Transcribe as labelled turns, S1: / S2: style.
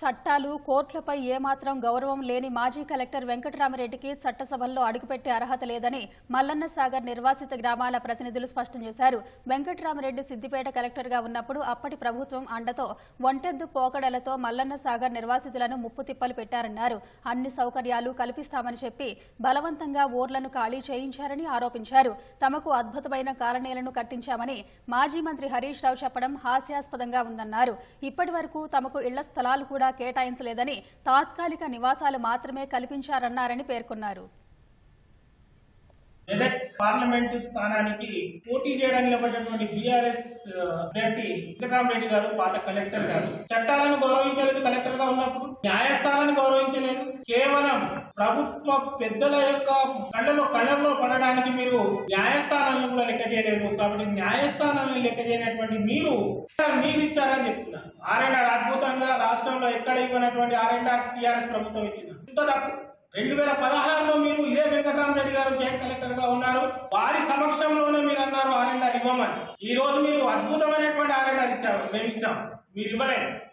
S1: చట్టాలు కోర్టులపై ఏమాత్రం గౌరవం లేని మాజీ కలెక్టర్ వెంకటరామరెడ్డికి చట్టసభల్లో అడుగుపెట్టే అర్హత లేదని మల్లన్న సాగర్ నిర్వాసిత గ్రామాల ప్రతినిధులు స్పష్టం చేశారు. వెంకటరామరెడ్డి సిద్దిపేట కలెక్టర్గా ఉన్నప్పుడు అప్పటి ప్రభుత్వం అండతో ఒంటెద్దు పోకడలతో మల్లన్న సాగర్ నిర్వాసితులను ముప్పు తిప్పలు పెట్టారన్నారు. అన్ని సౌకర్యాలు కల్పిస్తామని చెప్పి బలవంతంగా ఓర్లను ఖాళీ చేయించారని ఆరోపించారు. తమకు అద్భుతమైన కాలనీలను కట్టించామని మాజీ మంత్రి హరీష్ రావు చెప్పడం హాస్యాస్పదంగా ఉందన్నారు. ఇప్పటి తమకు ఇళ్ళ స్థలాలు కూడా కేటాయించలేదని తాత్కాలిక నివాసాలు మాత్రమే కల్పించారన్నారని పేర్కొన్నారు.
S2: మెదక్ పార్లమెంటు స్థానానికి పోటీ చేయడానికి ఇవ్వబడినటువంటి బీఆర్ఎస్ అభ్యర్థి వెంకటరామరెడ్డి గారు పాత కలెక్టర్ గారు. చట్టాలను గౌరవించలేదు కలెక్టర్గా ఉన్నప్పుడు న్యాయస్థానాన్ని గౌరవించలేదు. కేవలం ప్రభుత్వ పెద్దల యొక్క కళ్ళలో కళ్ళల్లో పడడానికి మీరు న్యాయస్థానాలను కూడా లెక్క చేయలేదు. కాబట్టి న్యాయస్థానాలను లెక్క చేయనటువంటి మీరు మీరు ఆర్ అండ్ ఆర్ అద్భుతంగా రాష్ట్రంలో ఎక్కడ ఇవ్వనటువంటి ఆర్ఎండ్ఆర్ టీఆర్ఎస్ ప్రభుత్వం ఇచ్చింది? ఇంత తప్పు. రెండు వేల పదహారులో మీరు ఇదే వెంకటరామరెడ్డి గారు జాయింట్ కలెక్టర్గా ఉన్నారు. వారి సమక్షంలోనే మీరు అన్నారు ఆర్ఎండ్ఆర్ ఇవ్వమని. ఈ రోజు మీరు అద్భుతమైనటువంటి ఆర్ఎండ్ఆర్ ఇచ్చారు. మేము ఇచ్చాం. మీరు ఇవ్వలేదు.